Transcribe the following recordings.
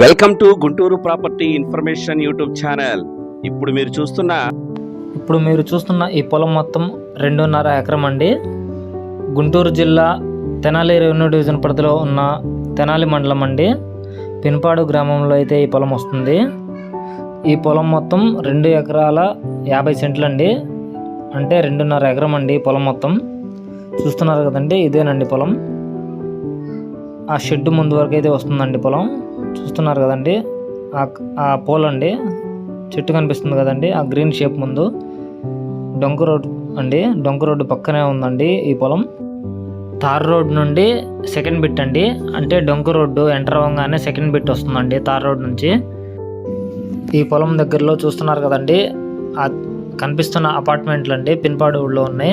Welcome to Guntur property information YouTube channel ఇప్పుడు మీరు చూస్తున్న ఇప్పుడు మీరు చూస్తున్న ఈ పొలం మొత్తం రెండున్నర ఎకరం అండి. గుంటూరు జిల్లా తెనాలి రెవెన్యూ డివిజన్ పరిధిలో ఉన్న తెనాలి మండలం అండి. పిన్పాడు గ్రామంలో అయితే ఈ పొలం వస్తుంది. ఈ పొలం మొత్తం రెండు ఎకరాల యాభై సెంట్లు అండి. అంటే రెండున్నర ఎకరం అండి ఈ పొలం మొత్తం. చూస్తున్నారు కదండి ఇదేనండి పొలం. ఆ షెడ్ ముందు వరకు అయితే వస్తుందండి పొలం. చూస్తున్నారు కదండి. ఆ ఆ పోల్ అండి. చెట్టు కనిపిస్తుంది కదండి. ఆ గ్రీన్ షేప్ ముందు. డొంక రోడ్ అండి. డొంక రోడ్డు పక్కనే ఉందండి ఈ పొలం. తార్ రోడ్ నుండి సెకండ్ బిట్ అండి. అంటే డొంక రోడ్డు ఎంటర్ అవ్వగానే సెకండ్ బిట్ వస్తుందండి తార్ రోడ్ నుంచి. ఈ పొలం దగ్గరలో చూస్తున్నారు కదండి. ఆ కనిపిస్తున్న అపార్ట్మెంట్లు అండి పిన్పాడు ఊళ్ళో ఉన్నాయి.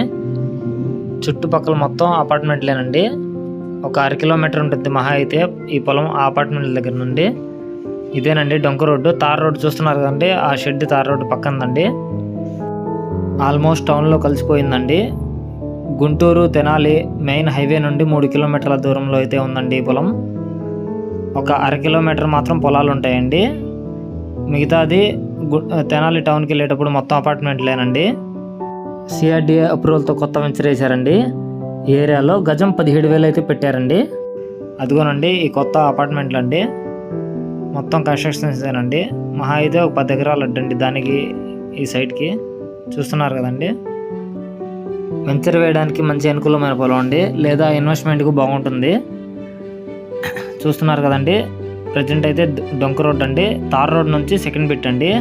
చుట్టుపక్కల మొత్తం అపార్ట్మెంట్లేనండి. ఒక అర కిలోమీటర్ ఉంటుంది మహా అయితే ఈ పొలం ఆ అపార్ట్మెంట్ దగ్గర నుండి. ఇదేనండి డొంక రోడ్డు. తార్ రోడ్డు చూస్తున్నారు కదండి. ఆ షెడ్ తార్ రోడ్డు పక్కనదండి ఆల్మోస్ట్ టౌన్లో కలిసిపోయిందండి. గుంటూరు తెనాలి మెయిన్ హైవే నుండి మూడు కిలోమీటర్ల దూరంలో అయితే ఉందండి ఈ పొలం. ఒక అర కిలోమీటర్ మాత్రం పొలాలు ఉంటాయండి. మిగతాది గు- తెనాలి టౌన్కి వెళ్ళేటప్పుడు మొత్తం అపార్ట్మెంట్లేనండి. సిఆర్డిఏ అప్రూవల్తో కొత్త వెంచర్ వేశారండి. ఏరియాలో గజం పదిహేడు వేలు అయితే పెట్టారండి. అదిగోనండి ఈ కొత్త అపార్ట్మెంట్లు అండి. మొత్తం కన్స్ట్రక్షన్సేనండి మహా అయితే ఒక పది ఎకరాలు అడ్డండి దానికి ఈ సైట్కి చూస్తున్నారు కదండి. వెంచర్ వేయడానికి మంచి అనుకూలమైన పొలం అండి. లేదా ఇన్వెస్ట్మెంట్కు బాగుంటుంది. చూస్తున్నారు కదండి. ప్రజెంట్ అయితే డొంక రోడ్ అండి. తార్ రోడ్ నుంచి సెకండ్ బిట్ అండి.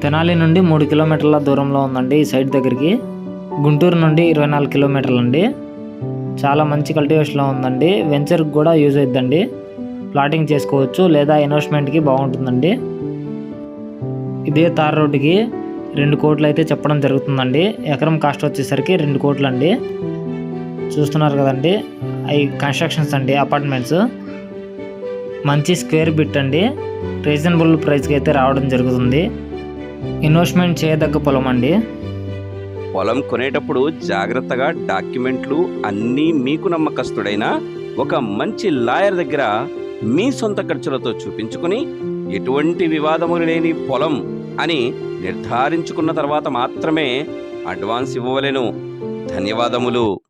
తెనాలి నుండి మూడు కిలోమీటర్ల దూరంలో ఉందండి ఈ సైడ్ దగ్గరికి. గుంటూరు నుండి ఇరవై నాలుగు కిలోమీటర్లు అండి. చాలా మంచి కల్టివేషన్లో ఉందండి. వెంచర్కి కూడా యూజ్ అవుతుందండి ప్లాటింగ్ చేసుకోవచ్చు లేదా ఇన్వెస్ట్మెంట్కి బాగుంటుందండి. ఇదే తార్ రోడ్డుకి రెండు కోట్లు అయితే చెప్పడం జరుగుతుందండి. ఎకరం కాస్ట్ వచ్చేసరికి రెండు కోట్లు అండి. చూస్తున్నారు కదండి. అవి కన్స్ట్రక్షన్స్ అండి అపార్ట్మెంట్స్ మంచి స్క్వేర్ బిట్ అండి. రీజనబుల్ ప్రైస్కి అయితే రావడం జరుగుతుంది. ఇన్వెస్ట్మెంట్ చేయదగ్గ పొలం అండి. పొలం కొనేటప్పుడు జాగ్రత్తగా డాక్యుమెంట్లు అన్నీ మీకు నమ్మకస్తుడైన ఒక మంచి లాయర్ దగ్గర మీ సొంత ఖర్చులతో చూపించుకుని ఎటువంటి వివాదములు లేని పొలం అని నిర్ధారించుకున్న తర్వాత మాత్రమే అడ్వాన్స్ ఇవ్వవలెను. ధన్యవాదములు.